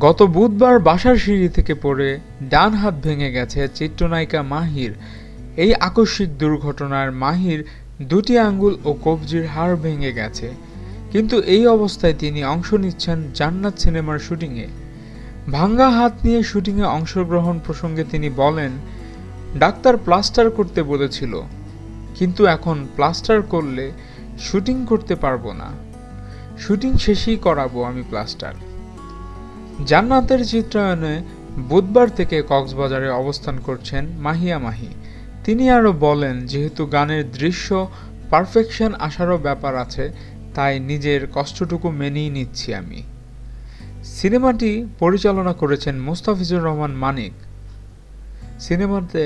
গত বুধবার বাসার সিঁড়ি থেকে পড়ে ডান হাত ভেঙে গেছে চিত্রনায়িকা মাহির। এই আকস্মিক দুর্ঘটনার মাহির দুটি আঙ্গুল ও কবজির হাড় ভেঙে গেছে। কিন্তু এই অবস্থায় তিনি অংশ নিচ্ছেন জান্নাত সিনেমার শুটিংয়ে। ভাঙ্গা হাত নিয়ে শুটিংয়ে অংশগ্রহণ প্রসঙ্গে তিনি বলেন, ডাক্তার প্লাস্টার করতে বলেছিল, কিন্তু এখন প্লাস্টার করলে শুটিং করতে পারব না। শুটিং শেষেই করাবো আমি প্লাস্টার। জান্নাতের চিত্রায়নে বুধবার থেকে কক্সবাজারে অবস্থান করছেন মাহিয়া মাহি। তিনি আরও বলেন, যেহেতু গানের দৃশ্য পারফেকশন আসারও ব্যাপার আছে, তাই নিজের কষ্টটুকু মেনেই নিচ্ছি আমি। সিনেমাটি পরিচালনা করেছেন মুস্তাফিজুর রহমান মানিক। সিনেমাতে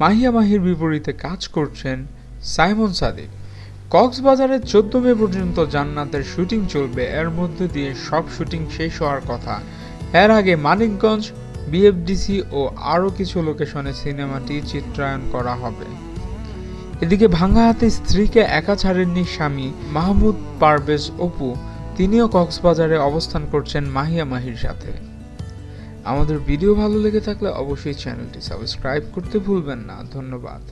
মাহিয়া মাহির বিপরীতে কাজ করছেন সাইমন সাদিক। কক্সবাজারে চোদ্দ মে পর্যন্ত জান্নাতের শুটিং চলবে। এর মধ্যে দিয়ে সব শুটিং শেষ হওয়ার কথা। এর আগে মানিকগঞ্জ, বিএফডিসি ও আরও কিছু লোকেশনে সিনেমাটি চিত্রায়ন করা হবে। এদিকে ভাঙ্গা হাতে স্ত্রীকে একা ছাড়েননি স্বামী মাহমুদ পারভেজ অপু। তিনিও কক্সবাজারে অবস্থান করছেন মাহিয়া মাহির সাথে। আমাদের ভিডিও ভালো লেগে থাকলে অবশ্যই চ্যানেলটি সাবস্ক্রাইব করতে ভুলবেন না। ধন্যবাদ।